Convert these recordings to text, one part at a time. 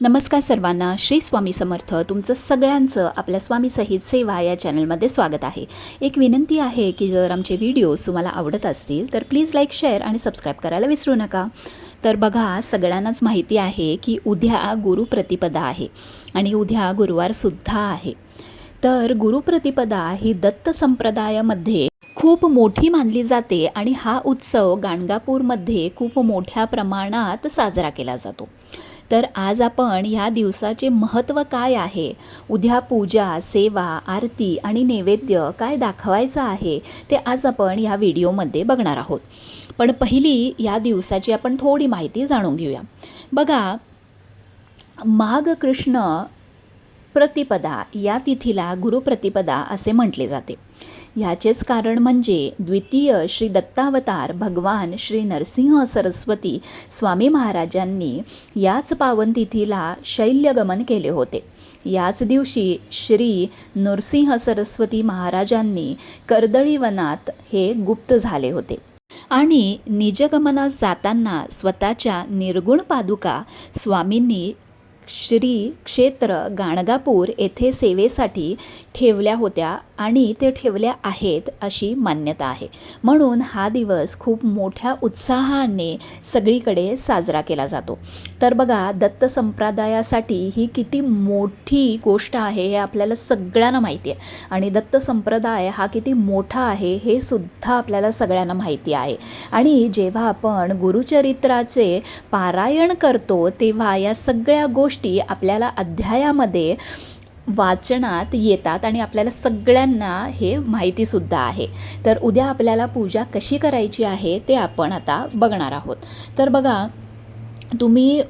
नमस्कार सर्वांना श्री स्वामी समर्थ तुमचं सगळ्यांचं आपल्या स्वामी सहित सेवा या चॅनलमध्ये स्वागत आहे. एक विनंती आहे की जर आमचे व्हिडिओज तुम्हाला आवडत असतील तर प्लीज लाईक शेअर आणि सबस्क्राईब करायला विसरू नका. तर बघा सगळ्यांनाच माहिती आहे की उद्या गुरुप्रतिपदा आहे आणि उद्या गुरुवारसुद्धा आहे. तर गुरुप्रतिपदा ही दत्त संप्रदायामध्ये खूप मोठी मानली जाते आणि हा उत्सव गाणगापूरमध्ये खूप मोठ्या प्रमाणात साजरा केला जातो. तर आज आपण ह्या दिवसाचे महत्त्व काय आहे? उद्या पूजा सेवा आरती आणि नैवेद्य काय दाखवायचं आहे ते आज आपण ह्या व्हिडिओमध्ये बघणार आहोत. पण पहिली या दिवसाची आपण थोडी माहिती जाणून घेऊया. बघा माघ कृष्ण प्रतिपदा या तिथीला गुरुप्रतिपदा असे म्हटले जाते. ह्याचेच कारण म्हणजे द्वितीय श्री दत्तावतार भगवान श्री नरसिंह सरस्वती स्वामी महाराजांनी याच पावन तिथीला शैल्यगमन केले होते. याच दिवशी श्री नृसिंह सरस्वती महाराजांनी कर्दळीवनात हे गुप्त झाले होते. आणि निजगमनात जाताना स्वतःच्या निर्गुण पादुका स्वामींनी श्री क्षेत्र गाणगापूर येथे सेवेसाठी ठेवल्या होत्या आणि ते ठेवल्या आहेत अशी मान्यता आहे. म्हणून हा दिवस खूप मोठ्या उत्साहाने सगळीकडे साजरा केला जातो. तर बघा दत्त संप्रदायासाठी ही किती मोठी गोष्ट आहे हे आपल्याला सगळ्यांना माहिती आहे. आणि दत्त संप्रदाय हा किती मोठा आहे हे सुद्धा आपल्याला सगळ्यांना माहिती आहे. आणि जेव्हा आपण गुरुचरित्राचे पारायण करतो तेव्हा या सगळ्या गोष्टी गोष्टी आपल्याला अध्यायामध्ये वाचनात येतात आणि आपल्याला सगळ्यांना हे माहितीसुद्धा आहे. तर उद्या आपल्याला पूजा कशी करायची आहे ते आपण आता बघणार आहोत. तर बघा तुम्ही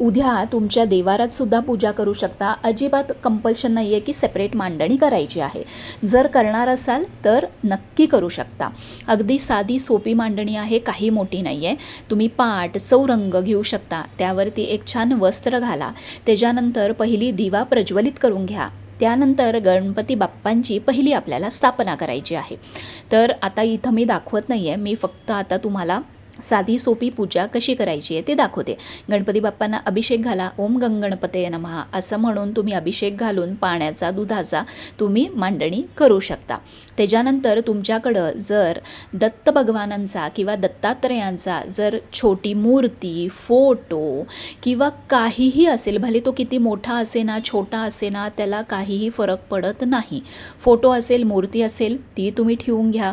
उद्या तुमच्या देवारात सुद्धा पूजा करू शकता. अजिबात कंपल्शन नाही आहे की सेपरेट मांडणी करायची आहे. जर करणार असाल तर नक्की करू शकता. अगदी साधी सोपी मांडणी आहे काही मोठी नाही आहे तुम्ही पाट चौरंग घेऊ शकता. त्यावरती एक छान वस्त्र घाला. त्याच्यानंतर पहिली दिवा प्रज्वलित करून घ्या. त्यानंतर गणपती बाप्पांची पहिली आपल्याला स्थापना करायची आहे. तर आता इथं मी दाखवत नाही आहे मी फक्त आता तुम्हाला साधी सोपी पूजा कशी करायची आहे ते दाखवते. गणपती बाप्पांना अभिषेक घाला ओम गंग गणपते नमहा असं म्हणून तुम्ही अभिषेक घालून पाण्याचा दुधाचा तुम्ही मांडणी करू शकता. त्याच्यानंतर तुमच्याकडं जर दत्त भगवानांचा किंवा दत्तात्रयांचा जर छोटी मूर्ती फोटो किंवा काहीही असेल भले तो किती मोठा असे ना छोटा असेना त्याला काहीही फरक पडत नाही. फोटो असेल मूर्ती असेल ती तुम्ही ठेवून घ्या.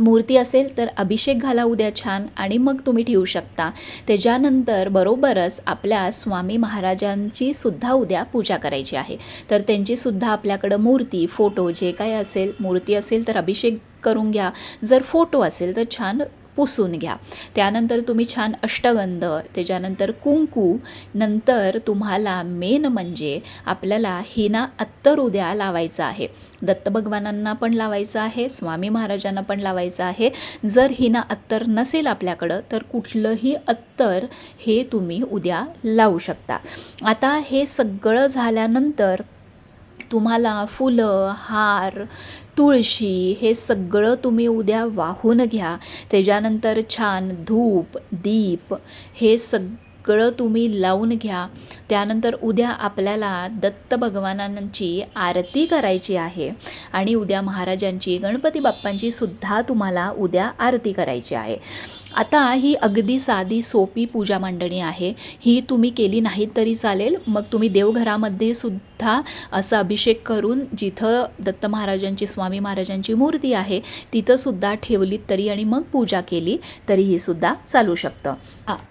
मूर्ती असेल तर अभिषेक घाला उद्या छान आणि मग तुम्ही ठेवू शकता. त्याच्यानंतर बरोबरच आपल्या स्वामी महाराजांची सुद्धा उद्या पूजा करायची आहे. तर त्यांची सुद्धा आपल्याकडं मूर्ती फोटो जे काय असेल मूर्ती असेल तर अभिषेक करून घ्या. जर फोटो असेल तर छान पुसून घ्या. त्यानंतर तुम्ही छान अष्टगंध त्याच्यानंतर कुंकू नंतर तुम्हाला मेन म्हणजे आपल्याला हिना अत्तर उद्या लावायचं आहे. दत्त भगवानांना पण लावायचं आहे स्वामी महाराजांना पण लावायचं आहे. जर हिना अत्तर नसेल आपल्याकडं तर कुठलंही अत्तर हे तुम्ही उद्या लावू शकता. आता हे सगळं झाल्यानंतर तुम्हाला फुलं हार तुळशी हे सगळं तुम्ही उद्या वाहून घ्या. त्याच्यानंतर छान धूप दीप हे सगळं तुम्ही लावून घ्या. त्यानंतर उद्या आपल्याला दत्त भगवानांची आरती करायची आहे आणि उद्या महाराजांची गणपती बाप्पांची सुद्धा तुम्हाला उद्या आरती करायची आहे. आता ही अगदी साधी सोपी पूजा मांडणी आहे. ही तुम्ही केली नाहीत तरी चालेल. मग तुम्ही देवघरामध्ये सुद्धा असा अभिषेक करून जिथं दत्त महाराजांची स्वामी महाराजांची मूर्ती आहे तिथंसुद्धा ठेवलीत तरी आणि मग पूजा केली तरीही सुद्धा चालू शकतं.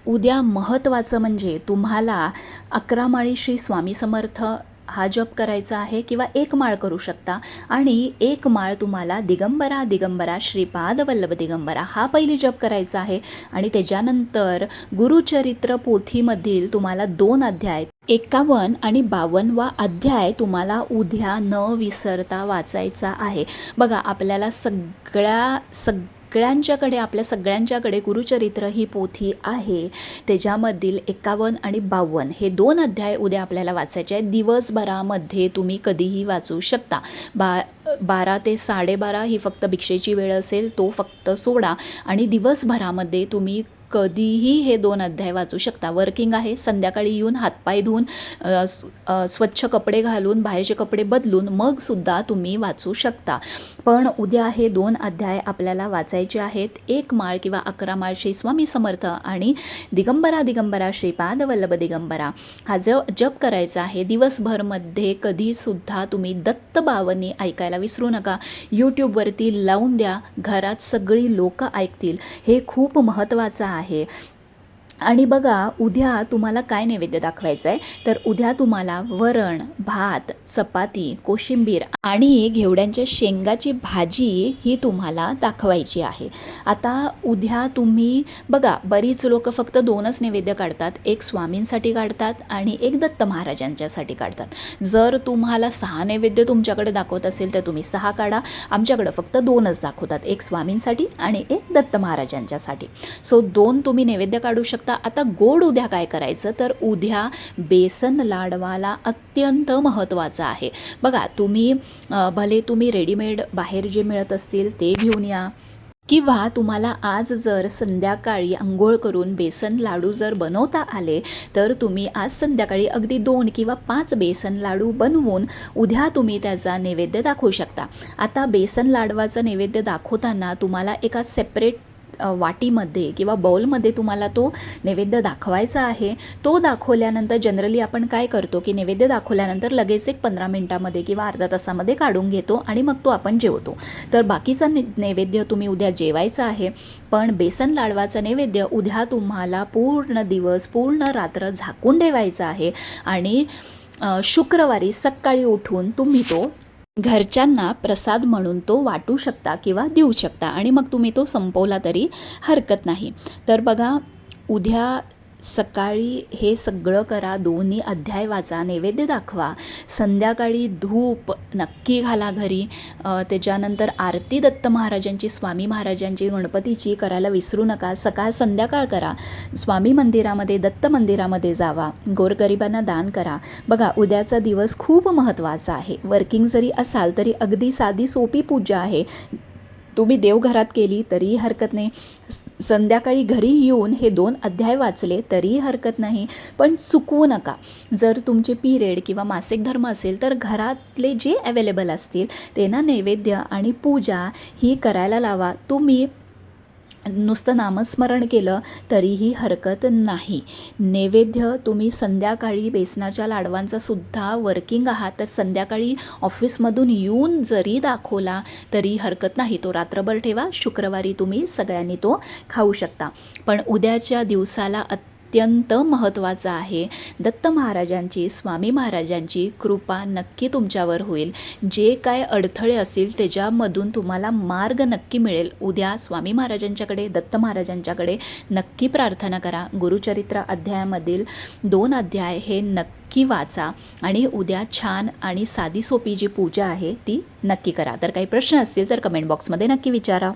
उद्या महत्त्वाचं म्हणजे तुम्हाला अकरा माळी श्री स्वामी समर्थ हा जप करायचा आहे किंवा एक माळ करू शकता. आणि एक माळ तुम्हाला दिगंबरा दिगंबरा श्रीपाद वल्लभ दिगंबरा हा पहिली जप करायचा आहे. आणि त्याच्यानंतर गुरुचरित्र पोथीमधील तुम्हाला दोन अध्याय एकावन्न आणि बावन्नवा अध्याय तुम्हाला उद्या न विसरता वाचायचा आहे. बघा आपल्याला सगळ्या सग सगळ्यांच्याकडे आपल्या सगळ्यांच्याकडे गुरुचरित्र ही पोथी आहे. त्याच्यामधील एकावन्न आणि बावन्न हे दोन अध्याय उद्या आपल्याला वाचायचे आहेत. दिवसभरामध्ये तुम्ही कधीही वाचू शकता. बा बारा ते साडेबारा ही फक्त भिक्षेची वेळ असेल तो फक्त सोडा. आणि दिवसभरामध्ये तुम्ही कधीही हे दोन अध्याय वाचू शकता. वर्किंग आहे संध्याकाळी येऊन हातपाय धुवून स्वच्छ कपडे घालून बाहेरचे कपडे बदलून मग सुद्धा तुम्ही वाचू शकता. पण उद्या हे दोन अध्याय आपल्याला वाचायचे आहेत. एक माळ किंवा अकरा माळ श्री स्वामी समर्थ आणि दिगंबरा दिगंबरा श्रीपाद वल्लभ दिगंबरा. हा ज जप करायचा आहे. दिवसभरमध्ये कधीसुद्धा तुम्ही दत्त बावनी ऐकायला विसरू नका. यूट्यूबवरती लावून द्या. घरात सगळी लोकं ऐकतील. हे खूप महत्त्वाचं आहे. here आणि बघा उद्या तुम्हाला काय नैवेद्य दाखवायचं आहे तर उद्या तुम्हाला वरण भात चपाती कोशिंबीर आणि घेवड्यांच्या शेंगाची भाजी ही तुम्हाला दाखवायची आहे. आता उद्या तुम्ही बघा बरीच लोक फक्त दोनच नैवेद्य काढतात. एक स्वामींसाठी काढतात आणि एक दत्त महाराजांच्यासाठी काढतात. जर तुम्हाला सहा नैवेद्य तुमच्याकडे दाखवत असेल तर तुम्ही सहा काढा. आमच्याकडं फक्त दोनच दाखवतात. एक स्वामींसाठी आणि एक दत्त महाराजांच्यासाठी. सो दोन तुम्ही नैवेद्य काढू शकता. आता गोड उद्या काय करायचं? तर उद्या बेसन लाडवाला अत्यंत महत्त्वाचं आहे. बघा तुम्ही भले तुम्ही रेडीमेड बाहेर जे मिळत असतील ते घेऊन या. किंवा तुम्हाला आज जर संध्याकाळी आंघोळ करून बेसन लाडू जर बनवता आले तर तुम्ही आज संध्याकाळी अगदी दोन किंवा पाच बेसन लाडू बनवून उद्या तुम्ही त्याचा नैवेद्य दाखवू शकता. आता बेसन लाडवाचं नैवेद्य दाखवताना तुम्हाला एका सेपरेट वाटीमध्ये किंवा बाउलमध्ये तुम्हाला तो नैवेद्य दाखवायचा आहे तो दाखवल्यानंतर जनरली आपण काय करतो की नैवेद्य दाखवल्यानंतर लगेच एक पंधरा मिनटामध्ये किंवा अर्धा तासामध्ये काढून घेतो आणि मग तो आपण जेवतो. तर बाकीचा नैवेद्य तुम्ही उद्या जेवायचा आहे पण बेसन लाडवाचा नैवेद्य उद्या तुम्हाला पूर्ण दिवस पूर्ण रात्र झाकून ठेवायचा आहे आणि शुक्रवारी सकाळी उठून तुम्ही तो घरच्यांना प्रसाद म्हणून तो वाटू शकता किंवा देऊ शकता. आणि मग तुम्ही तो संपवला तरी हरकत नाही. तर बघा उद्या सकाळी हे सगळं करा दोन्ही अध्याय वाचा नैवेद्य दाखवा. संध्याकाळी धूप नक्की घाला घरी. त्याच्यानंतर आरती दत्त महाराजांची स्वामी महाराजांची गणपतीची करायला विसरू नका. सकाळ संध्याकाळ करा. स्वामी मंदिरामध्ये दत्त मंदिरामध्ये जावा. गोरगरिबांना दान करा. बघा उद्याचा दिवस खूप महत्त्वाचा आहे. वर्किंग जरी असाल तरी अगदी साधी सोपी पूजा आहे. तुम्ही देवघरात केली तरीही हरकत नाही. संध्याकाळी घरी येऊन हे दोन अध्याय वाचले तरीही हरकत नाही. पण चुकवू नका. जर तुमचे पिरियड किंवा मासिक धर्म असेल तर घरातले जे अवेलेबल असतील ते ना नैवेद्य आणि पूजा ही करायला लावा. तुम्ही नुसतं नामस्मरण केलं तरीही हरकत नाही. नैवेद्य तुम्ही संध्याकाळी बेसनाच्या लाडवांचा सुद्धा वर्किंग आहात तर संध्याकाळी ऑफिसमधून येऊन जरी दाखवला तरी हरकत नाही. तो रात्रभर ठेवा शुक्रवारी तुम्ही सगळ्यांनी तो खाऊ शकता. पण उद्याच्या दिवसाला अत्यंत अत्यंत महत्त्वाचं आहे. दत्त महाराजांची स्वामी महाराजांची कृपा नक्की तुमच्यावर होईल. जे काय अडथळे असतील त्याच्यामधून तुम्हाला मार्ग नक्की मिळेल. उद्या स्वामी महाराजांच्याकडे दत्त महाराजांच्याकडे नक्की प्रार्थना करा. गुरुचरित्र अध्यायामधील दोन अध्याय हे नक्की वाचा आणि उद्या छान आणि साधी सोपी जी पूजा आहे ती नक्की करा. तर काही प्रश्न असतील तर कमेंट बॉक्समध्ये नक्की विचारा.